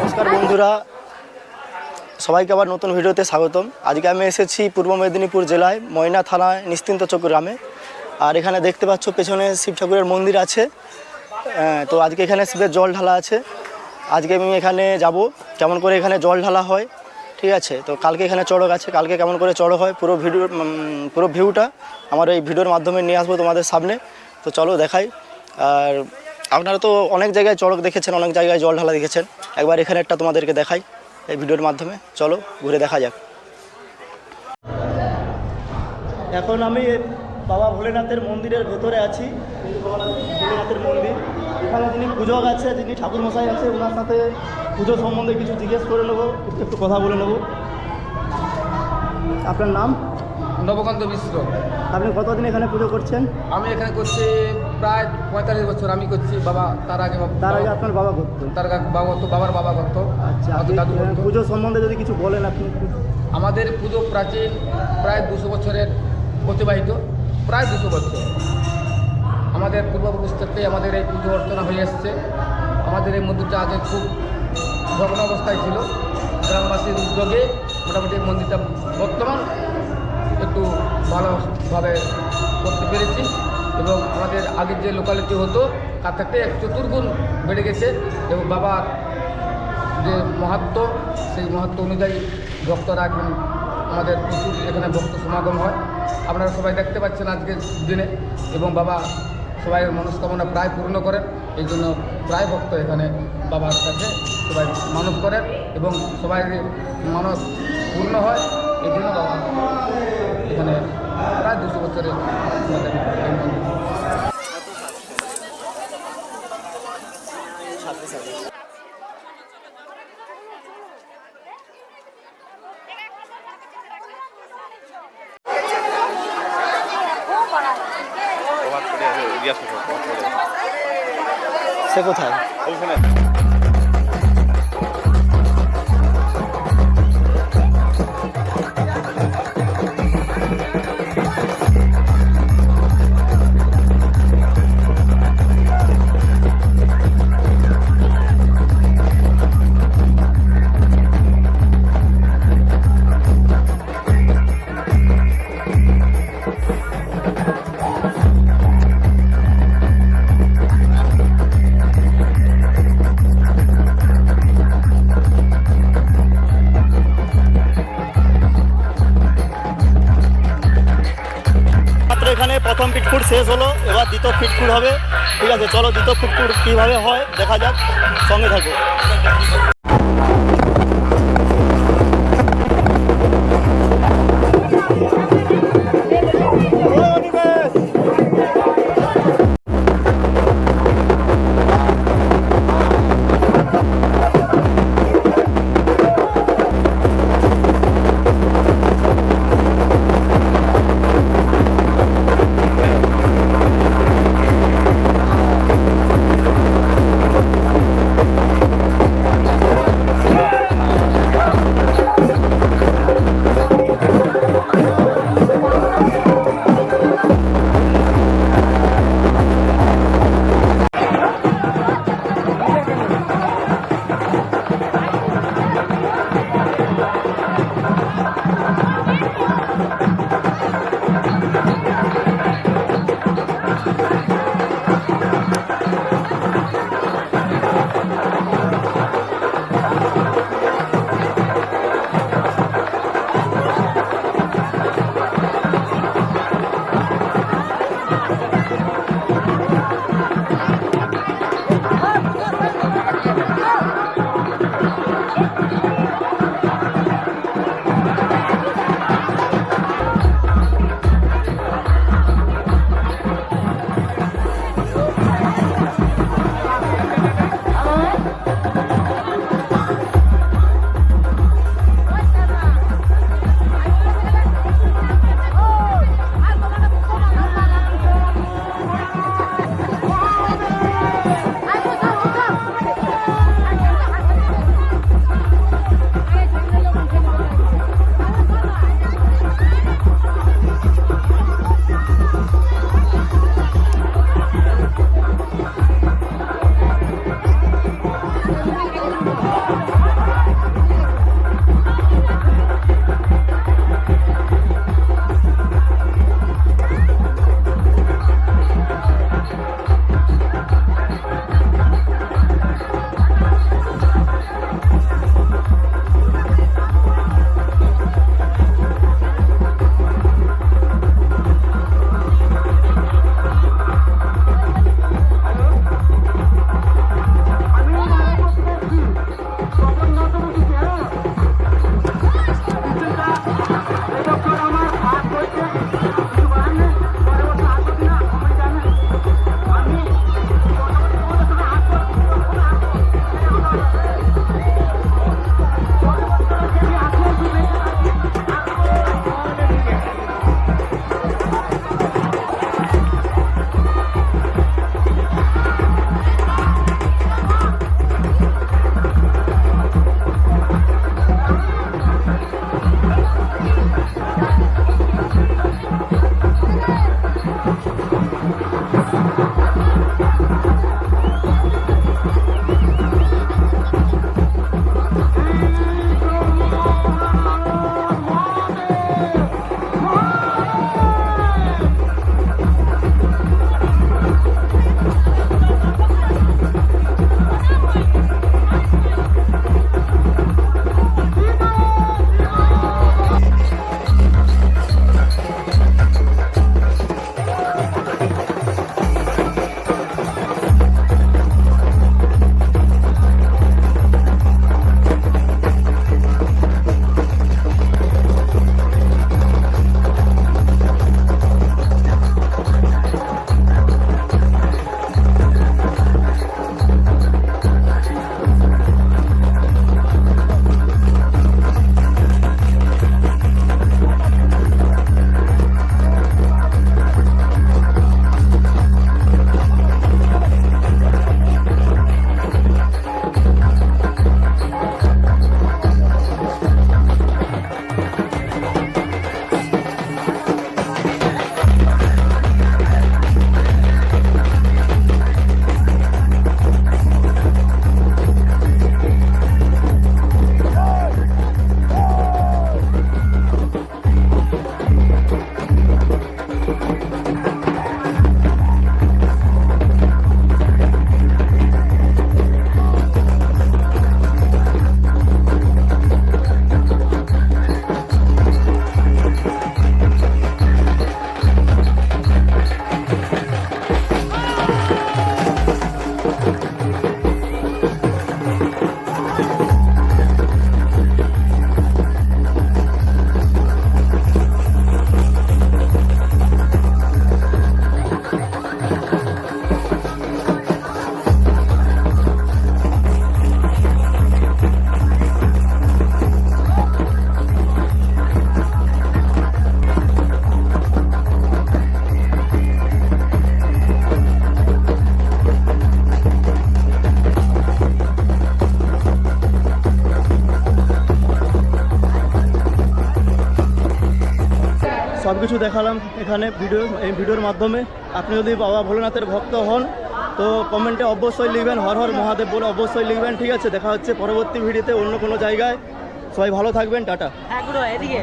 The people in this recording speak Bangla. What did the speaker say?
নমস্কার বন্ধুরা। সবাইকে আবার নতুন ভিডিওতে স্বাগতম। আজকে আমি এসেছি পূর্ব মেদিনীপুর জেলায়, ময়না থানায় নিশ্চিন্ত চক গ্রামে। আর এখানে দেখতে পাচ্ছ পেছনে শিব ঠাকুরের মন্দির আছে। তো আজকে এখানে শিবের জল ঢালা আছে। আজকে আমি এখানে যাব। কেমন করে এখানে জল ঢালা হয় ঠিক আছে, তো কালকে এখানে চড়ক আছে, কালকে কেমন করে চড়ক হয়, পুরো ভিডিও পুরো ভিউটা আমার এই ভিডিওর মাধ্যমে নিয়ে আসব তোমাদের সামনে। তো চলো দেখাই। আর আপনারা তো অনেক জায়গায় চড়ক দেখেছেন, অনেক জায়গায় জল ঢালা দেখেছেন। একবার এখানে একটা তোমাদেরকে দেখাই এই ভিডিওর মাধ্যমে। চলো ঘুরে দেখা যাক। এখন আমি বাবা ভোলেনাথের মন্দিরের ভেতরে আছি। ভোলেনাথের মন্দির। এখানে যিনি পূজক আছে যিনি ঠাকুর মশাই আছে ওনার সাথে পুজো সম্বন্ধে কিছু জিজ্ঞেস করে নেব একটু- একটু কথা বলে নেব। আপনার নাম? নবকান্ত মিশ্র। আপনি কতদিন এখানে পুজো করছেন? আমি এখানে করছি প্রায় পঁয়তাল্লিশ বছর। আমি করছি বাবা তার আগে তার আগে আপনার বাবা করতেন তার আগে বাবা করতো বাবার বাবা করতো। আচ্ছা দাদু পুজো সম্বন্ধে যদি কিছু বলেন আপনি। আমাদের পুজো প্রাচীন প্রায় দুশো বছরের অতিবাহিত প্রায় দুশো বছর। আমাদের পূর্বপুরুষ থেকে আমাদের এই পুজো অর্চনা হয়ে এসছে। আমাদের এই মন্দিরটা আগে খুব ভগ্ন অবস্থায় ছিল। গ্রামবাসীর উদ্যোগে মোটামুটি মন্দিরটা বর্তমান একটু ভালোভাবে করতে পেরেছি এবং আমাদের আগের যে লোকালিটি হতো, তার থেকে এক চতুর্গুণ বেড়ে গেছে এবং বাবার যে মাহাত্ম, সেই মাহাত্ম অনুযায়ী ভক্তরা এখন আমাদের প্রচুর এখানে ভক্ত সমাগম হয়। আপনারা সবাই দেখতে পাচ্ছেন আজকের দিনে এবং বাবা সবাই মনস্কামনা প্রায় পূর্ণ করেন। এই জন্য প্রায় ভক্ত এখানে বাবার কাছে সবাই মানত করেন এবং সবাই মানত পূর্ণ হয়, এই জন্য বাবা এখানে প্রায় দুশো বছরের আমাদের এই সে কোথায়? মাত্র শেষ হলো, এবার দ্বিতীয় ফিটকুট হবে। ঠিক আছে, চলো দ্বিতীয় ফিটকুট কীভাবে হয়, দেখা যাক, সঙ্গে থাকো। সব কিছু দেখালাম এখানে ভিডিও, এই ভিডিওর মাধ্যমে। আপনি যদি বাবা ভোলেনাথের ভক্ত হন, তো কমেন্টে অবশ্যই লিখবেন, হর হর মহাদেব বলে অবশ্যই লিখবেন, ঠিক আছে? দেখা হচ্ছে পরবর্তী ভিডিওতে অন্য কোনো জায়গায়। সবাই ভালো থাকবেন, টাটা। হ্যাঁ এদিকে।